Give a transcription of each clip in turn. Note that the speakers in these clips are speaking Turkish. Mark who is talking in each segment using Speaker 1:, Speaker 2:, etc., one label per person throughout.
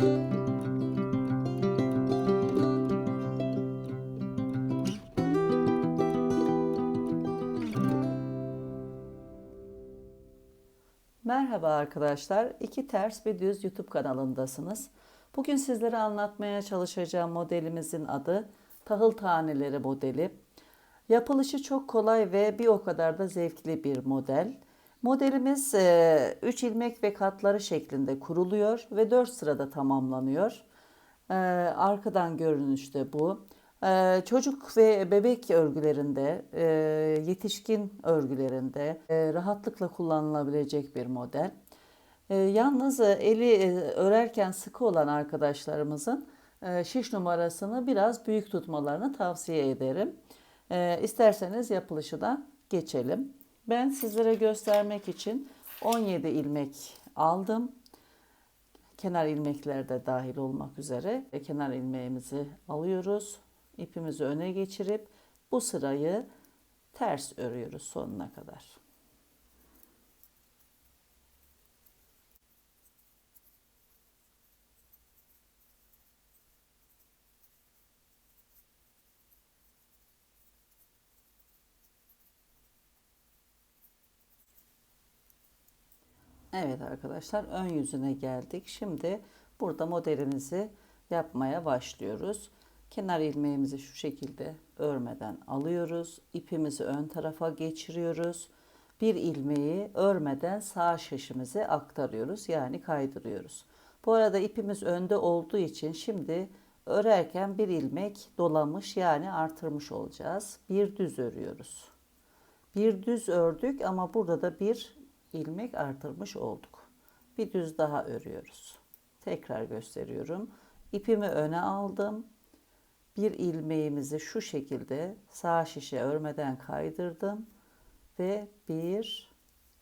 Speaker 1: Merhaba arkadaşlar. İki Ters Bir Düz YouTube kanalındasınız. Bugün sizlere anlatmaya çalışacağım modelimizin adı tahıl taneleri modeli. Yapılışı çok kolay ve bir o kadar da zevkli bir model. Modelimiz 3 ilmek ve katları şeklinde kuruluyor ve 4 sırada tamamlanıyor. E, Arkadan görünüşte bu. E, Çocuk ve bebek örgülerinde, e, yetişkin örgülerinde e, rahatlıkla kullanılabilecek bir model. E, Yalnız e, eli e, örerken sıkı olan arkadaşlarımızın e, şiş numarasını biraz büyük tutmalarını tavsiye ederim. E, İsterseniz yapılışı da geçelim. Ben sizlere göstermek için 17 ilmek aldım. Kenar ilmekler de dahil olmak üzere e, kenar ilmeğimizi alıyoruz. İpimizi öne geçirip bu sırayı ters örüyoruz sonuna kadar. Evet arkadaşlar ön yüzüne geldik. Şimdi burada modelimizi yapmaya başlıyoruz. Kenar ilmeğimizi şu şekilde örmeden alıyoruz. İpimizi ön tarafa geçiriyoruz. Bir ilmeği örmeden sağ şişimize aktarıyoruz. Yani kaydırıyoruz. Bu arada ipimiz önde olduğu için şimdi örerken bir ilmek dolamış yani artırmış olacağız. Bir düz örüyoruz. Bir düz ördük ama burada da bir ilmek artırmış olduk. Bir düz daha örüyoruz. Tekrar gösteriyorum. İpimi öne aldım. Bir ilmeğimizi şu şekilde sağ şişe örmeden kaydırdım ve bir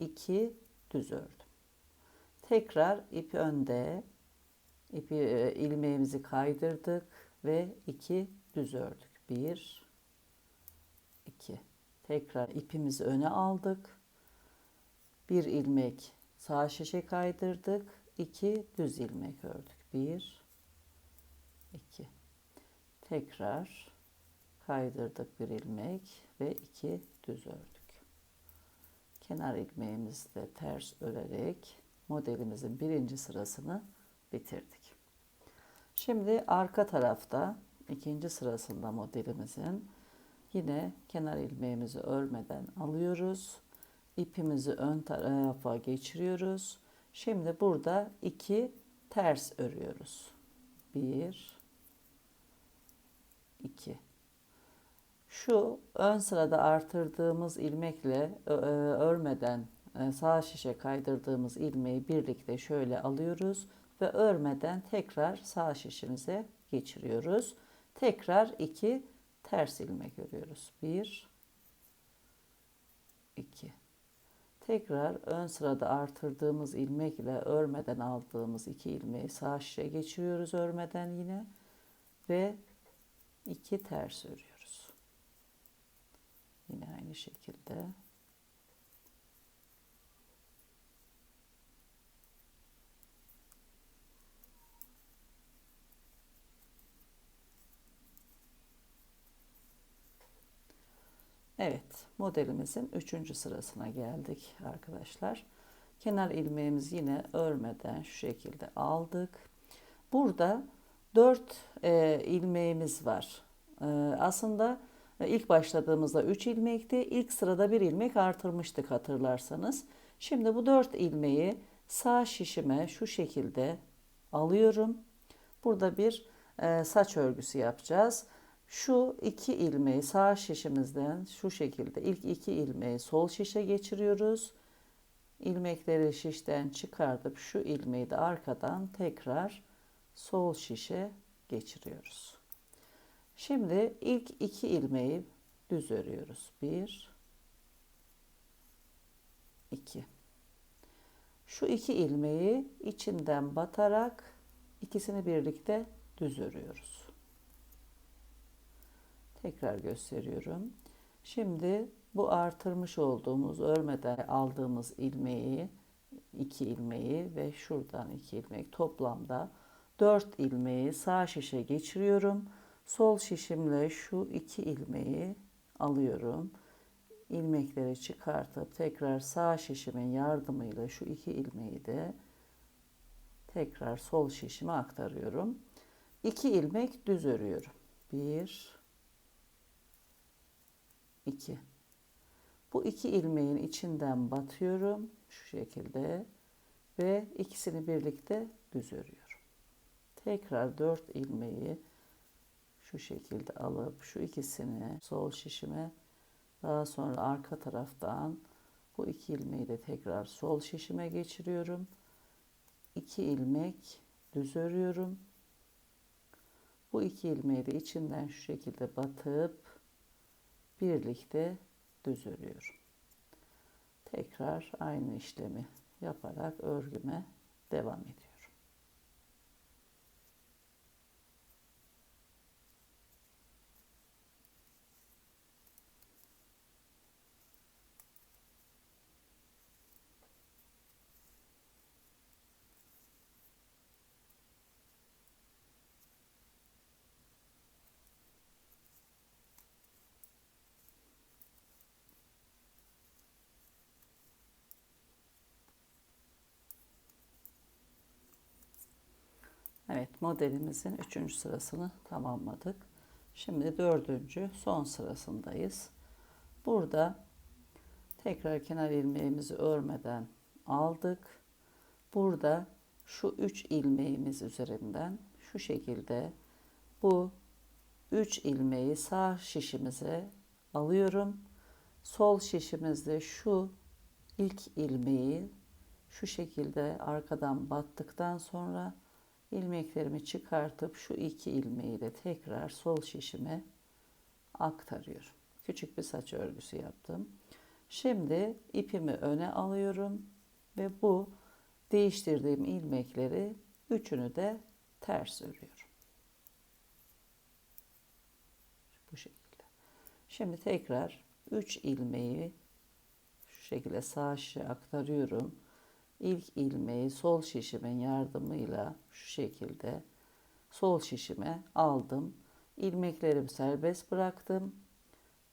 Speaker 1: iki düz ördüm. Tekrar ip önde. ipi e, ilmeğimizi kaydırdık ve iki düz ördük. Bir iki. Tekrar ipimizi öne aldık bir ilmek sağ şişe kaydırdık. iki düz ilmek ördük. Bir, iki. Tekrar kaydırdık bir ilmek ve iki düz ördük. Kenar ilmeğimizi de ters örerek modelimizin birinci sırasını bitirdik. Şimdi arka tarafta ikinci sırasında modelimizin yine kenar ilmeğimizi örmeden alıyoruz ipimizi ön tarafa geçiriyoruz. Şimdi burada iki ters örüyoruz. Bir, iki. Şu ön sırada artırdığımız ilmekle örmeden e, sağ şişe kaydırdığımız ilmeği birlikte şöyle alıyoruz ve örmeden tekrar sağ şişimize geçiriyoruz. Tekrar iki ters ilmek örüyoruz. Bir, iki. Tekrar ön sırada artırdığımız ilmek ile örmeden aldığımız iki ilmeği sağ şişe geçiriyoruz örmeden yine ve iki ters örüyoruz. Yine aynı şekilde Evet, modelimizin üçüncü sırasına geldik arkadaşlar. Kenar ilmeğimizi yine örmeden şu şekilde aldık. Burada dört e, ilmeğimiz var. E, aslında e, ilk başladığımızda 3 ilmekti. İlk sırada bir ilmek artırmıştık hatırlarsanız. Şimdi bu dört ilmeği sağ şişime şu şekilde alıyorum. Burada bir e, saç örgüsü yapacağız. Şu iki ilmeği sağ şişimizden şu şekilde ilk iki ilmeği sol şişe geçiriyoruz. İlmekleri şişten çıkartıp şu ilmeği de arkadan tekrar sol şişe geçiriyoruz. Şimdi ilk iki ilmeği düz örüyoruz. Bir, iki. Şu iki ilmeği içinden batarak ikisini birlikte düz örüyoruz. Tekrar gösteriyorum. Şimdi bu artırmış olduğumuz örmeden aldığımız ilmeği, iki ilmeği ve şuradan iki ilmek toplamda 4 ilmeği sağ şişe geçiriyorum. Sol şişimle şu iki ilmeği alıyorum. İlmekleri çıkartıp tekrar sağ şişimin yardımıyla şu iki ilmeği de tekrar sol şişime aktarıyorum. 2 ilmek düz örüyorum. 1 2 Bu iki ilmeğin içinden batıyorum şu şekilde ve ikisini birlikte düz örüyorum. Tekrar 4 ilmeği şu şekilde alıp şu ikisini sol şişime daha sonra arka taraftan bu iki ilmeği de tekrar sol şişime geçiriyorum. 2 ilmek düz örüyorum. Bu iki ilmeği de içinden şu şekilde batıp birlikte düz örüyorum. Tekrar aynı işlemi yaparak örgüme devam ediyorum. Evet modelimizin üçüncü sırasını tamamladık. Şimdi dördüncü son sırasındayız. Burada tekrar kenar ilmeğimizi örmeden aldık. Burada şu üç ilmeğimiz üzerinden şu şekilde bu üç ilmeği sağ şişimize alıyorum. Sol şişimizde şu ilk ilmeği şu şekilde arkadan battıktan sonra ilmeklerimi çıkartıp şu iki ilmeği de tekrar sol şişime aktarıyorum. Küçük bir saç örgüsü yaptım. Şimdi ipimi öne alıyorum ve bu değiştirdiğim ilmekleri üçünü de ters örüyorum. Bu şekilde. Şimdi tekrar 3 ilmeği şu şekilde sağ şişe aktarıyorum ilk ilmeği sol şişimin yardımıyla şu şekilde sol şişime aldım. İlmeklerimi serbest bıraktım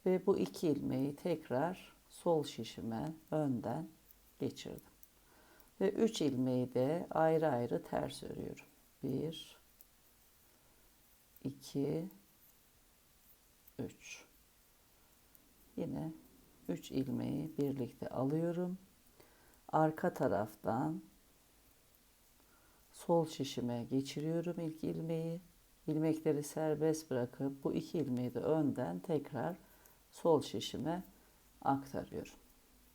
Speaker 1: ve bu iki ilmeği tekrar sol şişime önden geçirdim. Ve üç ilmeği de ayrı ayrı ters örüyorum. Bir, iki, üç. Yine üç ilmeği birlikte alıyorum arka taraftan sol şişime geçiriyorum ilk ilmeği. ilmekleri serbest bırakıp bu iki ilmeği de önden tekrar sol şişime aktarıyorum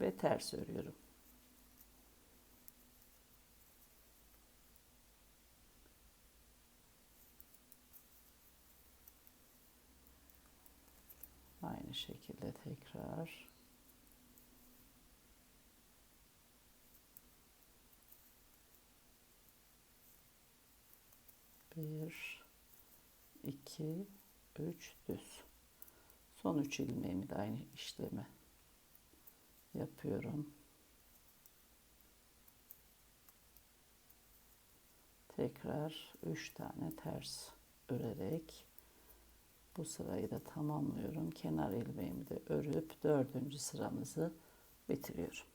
Speaker 1: ve ters örüyorum. Aynı şekilde tekrar Bir, iki, üç düz. Son üç ilmeğimi de aynı işlemi yapıyorum. Tekrar üç tane ters örerek bu sırayı da tamamlıyorum. Kenar ilmeğimi de örüp dördüncü sıramızı bitiriyorum.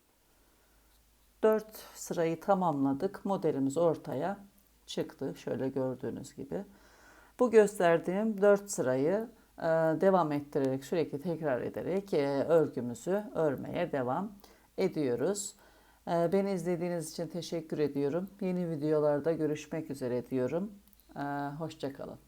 Speaker 1: Dört sırayı tamamladık. Modelimiz ortaya çıktı. Şöyle gördüğünüz gibi. Bu gösterdiğim 4 sırayı e, devam ettirerek sürekli tekrar ederek e, örgümüzü örmeye devam ediyoruz. E, beni izlediğiniz için teşekkür ediyorum. Yeni videolarda görüşmek üzere diyorum. Hoşçakalın.